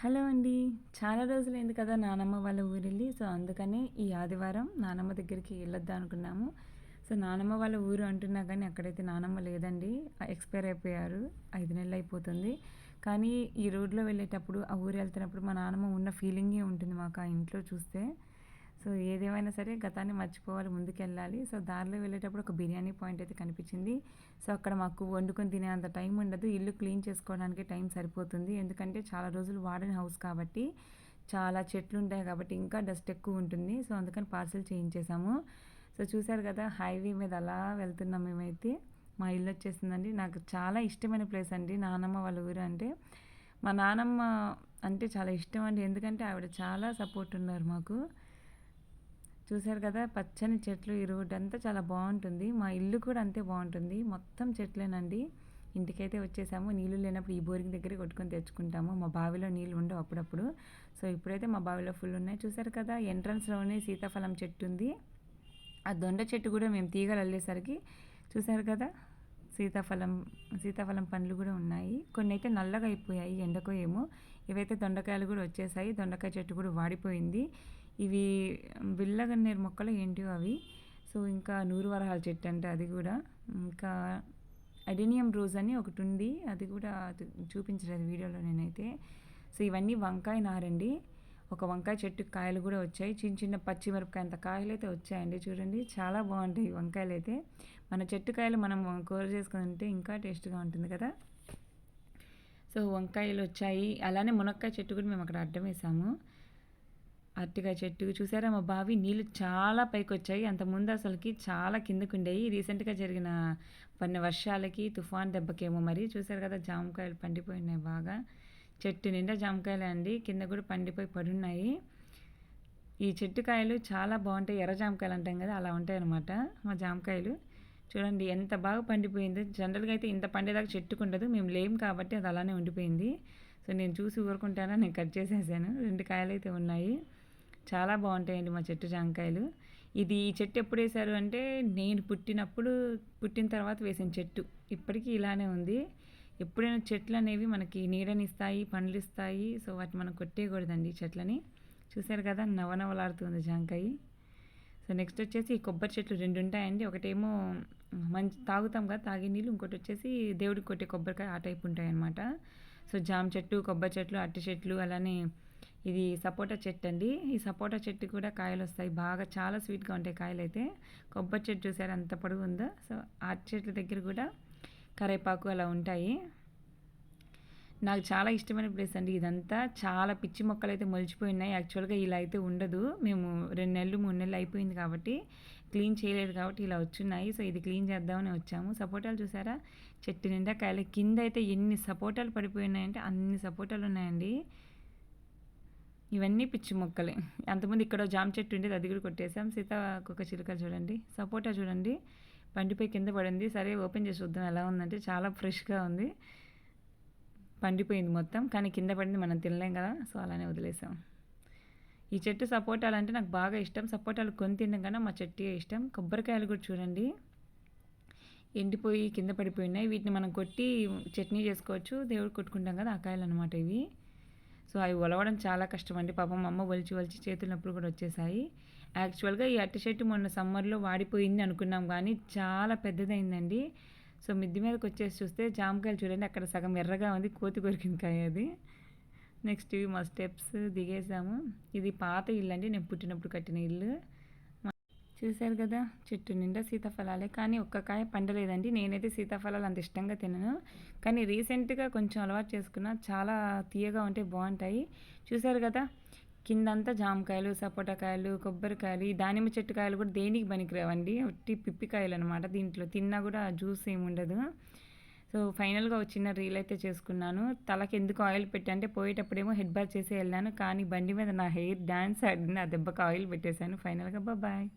Hello అండి. చాలా రోజులైంది కదా నానమ్మ వాళ్ళ ఊరెళ్ళి. సో అందుకనే ఈ ఆదివారం నానమ్మ దగ్గరికి వెళ్ళొద్దాం అనుకున్నాము. సో నానమ్మ వాళ్ళ ఊరు అంటున్నా కానీ అక్కడైతే నానమ్మ లేదండి. ఎక్స్పైర్ అయిపోయారు. ఐదు నెలలు అయిపోతుంది. కానీ ఈ రోడ్లో వెళ్ళేటప్పుడు ఆ ఊరు వెళ్తున్నప్పుడు మా నానమ్మ ఉన్న ఫీలింగే ఉంటుంది మాకు ఆ ఇంట్లో చూస్తే. సో ఏదేమైనా సరే గతాన్ని మర్చిపోవాలి ముందుకెళ్ళాలి. సో దారిలో వెళ్ళేటప్పుడు ఒక బిర్యానీ పాయింట్ అయితే కనిపించింది. సో అక్కడ మాకు వండుకొని తినేంత టైం ఉండదు. ఇల్లు క్లీన్ చేసుకోవడానికి టైం సరిపోతుంది. ఎందుకంటే చాలా రోజులు వాడని హౌస్ కాబట్టి చాలా చెట్లు ఉంటాయి కాబట్టి ఇంకా డస్ట్ ఎక్కువ ఉంటుంది. సో అందుకని పార్సిల్ చేయించేసాము. సో చూశారు కదా హైవే మీద అలా వెళ్తున్నాం మేమైతే. మా ఇల్లు వచ్చేసిందండి. నాకు చాలా ఇష్టమైన ప్లేస్ అండి. నానమ్మ వాళ్ళ ఊరు అంటే మా నానమ్మ అంటే చాలా ఇష్టం అండి. ఎందుకంటే ఆవిడ చాలా సపోర్ట్ ఉన్నారు మాకు. చూసారు కదా పచ్చని చెట్లు ఈ అంతా చాలా బాగుంటుంది. మా ఇల్లు కూడా అంతే బాగుంటుంది. మొత్తం చెట్లేనండి. ఇంటికైతే వచ్చేసాము. నీళ్ళు లేనప్పుడు ఈ బోరింగ్ దగ్గర కొట్టుకొని తెచ్చుకుంటాము. మా బావిలో నీళ్ళు ఉండవు అప్పుడప్పుడు. సో ఇప్పుడైతే మా బావిలో ఫుల్ ఉన్నాయి. చూసారు కదా ఎంట్రన్స్లోనే సీతాఫలం చెట్టు ఉంది. ఆ దొండ చెట్టు కూడా మేము తీగలు అల్లేసరికి చూసారు కదా సీతాఫలం సీతాఫలం పండ్లు కూడా ఉన్నాయి. కొన్ని అయితే నల్లగా అయిపోయాయి ఎండకో ఏమో. ఇవైతే దొండకాయలు కూడా వచ్చేసాయి. దొండకాయ చెట్టు కూడా వాడిపోయింది. ఇవి బిల్లగన్నేరు మొక్కలు ఏంటివో అవి. సో ఇంకా నూరు వరహాల చెట్టు అంటే అది కూడా. ఇంకా అడేనియం రోజ్ అని ఒకటి ఉంది. అది కూడా చూపించలేదు వీడియోలో నేనైతే. సో ఇవన్నీ వంకాయ నారండి. ఒక వంకాయ చెట్టు కాయలు కూడా వచ్చాయి. చిన్న చిన్న పచ్చిమిరపకాయ అంత కాయలు అయితే వచ్చాయండి చూడండి. చాలా బాగుంటాయి వంకాయలు అయితే. మన చెట్టు కాయలు మనం కూర చేసుకుని ఉంటే ఇంకా టేస్ట్గా ఉంటుంది కదా. సో వంకాయలు వచ్చాయి. అలానే మునక్కాయ చెట్టు కూడా మేము అక్కడ అడ్డం వేసాము. అరటికాయ చెట్టు. చూసారా మా బావి? నీళ్ళు చాలా పైకి వచ్చాయి అంతకుముందు అసలుకి చాలా కిందకుండేవి రీసెంట్గా జరిగిన పన్న వర్షాలకి తుఫాన్ దెబ్బకేమో మరి. చూసారు కదా జామకాయలు పండిపోయినాయి బాగా. చెట్టు నిండా జామకాయలు అండి. కింద కూడా పండిపోయి పడున్నాయి. ఈ చెట్టు కాయలు చాలా బాగుంటాయి. ఎర్ర జామకాయలు అంటాం కదా అలా ఉంటాయి అనమాట మా జామకాయలు. చూడండి ఎంత బాగా పండిపోయింది. జనరల్గా అయితే ఇంత పండేదాకా చెట్టుకుండదు మేము లేం కాబట్టి అది అలానే ఉండిపోయింది. సో నేను చూసి ఊరుకుంటానా? నేను కట్ చేసేసాను. రెండు కాయలు అయితే ఉన్నాయి. చాలా బాగుంటాయండి మా చెట్టు జాంకాయలు. ఇది ఈ చెట్టు ఎప్పుడు వేశారు అంటే నేను పుట్టినప్పుడు పుట్టిన తర్వాత వేసిన చెట్టు. ఇప్పటికీ ఇలానే ఉంది. ఎప్పుడైనా చెట్లు అనేవి మనకి నీడనిస్తాయి పండ్లు ఇస్తాయి సో వాటిని మనం కొట్టేయకూడదండి చెట్లని. చూశారు కదా నవనవలాడుతుంది జాంకాయ. సో నెక్స్ట్ వచ్చేసి కొబ్బరి చెట్లు రెండు ఉంటాయండి. ఒకటేమో మంచి తాగుతాం కదా తాగే నీళ్ళు. ఇంకోటి వచ్చేసి దేవుడికి కొట్టే కొబ్బరికాయ ఆ టైప్ ఉంటాయన్నమాట. సో జామ చెట్టు కొబ్బరి చెట్లు అట్టి చెట్లు అలానే ఇది సపోటా చెట్టు అండి ఈ సపోటా చెట్టు కూడా కాయలు వస్తాయి బాగా చాలా స్వీట్గా ఉంటాయి కాయలు అయితే కొబ్బరి చెట్టు చూసారు ఎంత పొడుగు ఉందో సో ఆ చెట్ల దగ్గర కూడా కరేపాకు అలా ఉంటాయి. నాకు చాలా ఇష్టమైన ప్లేస్ అండి ఇదంతా. చాలా పిచ్చి మొక్కలు అయితే మొలిచిపోయినాయి. యాక్చువల్గా ఇలా అయితే ఉండదు. మేము రెండు నెలలు మూడు నెలలు అయిపోయింది కాబట్టి క్లీన్ చేయలేదు కాబట్టి ఇలా వచ్చున్నాయి. సో ఇది క్లీన్ చేద్దామని వచ్చాము. సపోటాలు చూసారా? చెట్టు నిండా కాయలు. కింద అయితే ఎన్ని సపోటాలు పడిపోయినాయంటే అన్ని సపోటాలు ఉన్నాయండి ఇవన్నీ పిచ్చి మొక్కలే. అంతకుముందు ఇక్కడ జామ చెట్టు ఉండేది అది కూడా కొట్టేసాం సీతాకొక చిలుక చూడండి సపోటా చూడండి. పండిపోయి కింద పడింది. సరే ఓపెన్ చేసి చూద్దాం ఎలా ఉందంటే చాలా ఫ్రెష్గా ఉంది. పండిపోయింది మొత్తం కానీ కింద పడింది మనం తినలేం కదా సో అలానే వదిలేసాం. ఈ చెట్టు సపోటాలు అంటే నాకు బాగా ఇష్టం. సపోటాలు కొని తినడం కన్నా మా చెట్టు ఇష్టం. కొబ్బరికాయలు కూడా చూడండి. ఎండిపోయి కింద పడిపోయినాయి వీటిని మనం కొట్టి చట్నీ చేసుకోవచ్చు. దేవుడు కొట్టుకుంటాం కదా ఆ కాయలు అనమాట ఇవి. సో అవి ఒలవడం చాలా కష్టం అండి పాపం అమ్మ ఒలిచి ఒలిచి చేతులు నొప్పులు కూడా వచ్చేసాయి. యాక్చువల్గా ఈ అట్టి చెట్టు మొన్న సమ్మర్లో వాడిపోయింది అనుకున్నాం కానీ చాలా పెద్దదైందండి. సో మిద్ది మీదకి వచ్చేసి చూస్తే జామకాయలు చూడండి అక్కడ సగం ఎర్రగా ఉంది కోతి కొరికింది కాయ అది. నెక్స్ట్ ఇవి మా స్టెప్స్ దిగేసాము. ఇది పాత ఇల్లు అండి నేను పుట్టినప్పుడు కట్టిన ఇల్లు. చూశారు కదా చెట్టు నిండా సీతాఫలాలే. కానీ ఒక్క కాయ పండలేదండి. నేనైతే సీతాఫలాలు అంత ఇష్టంగా తినను. కానీ రీసెంట్గా కొంచెం అలవాటు చేసుకున్న చాలా తీయగా ఉంటే బాగుంటాయి. చూశారు కదా కిందంతా జామకాయలు సపోటాకాయలు కొబ్బరికాయలు ఈ దానిమ్మ చెట్టు కాయలు కూడా దేనికి పనికిరావండి? ఒట్టి పిప్పికాయలు అనమాట దీంట్లో. తిన్నా కూడా జ్యూస్ ఏమి ఉండదు. సో ఫైనల్గా వచ్చిన రీల్ అయితే చేసుకున్నాను. తలకి ఎందుకు ఆయిల్ పెట్టంటే పోయేటప్పుడేమో హెడ్ బాత్ చేసి వెళ్ళాను. కానీ బండి మీద నా హెయిర్ డ్యాన్స్ ఆడింది ఆ దెబ్బకి ఆయిల్ పెట్టేశాను. ఫైనల్గా బాయ్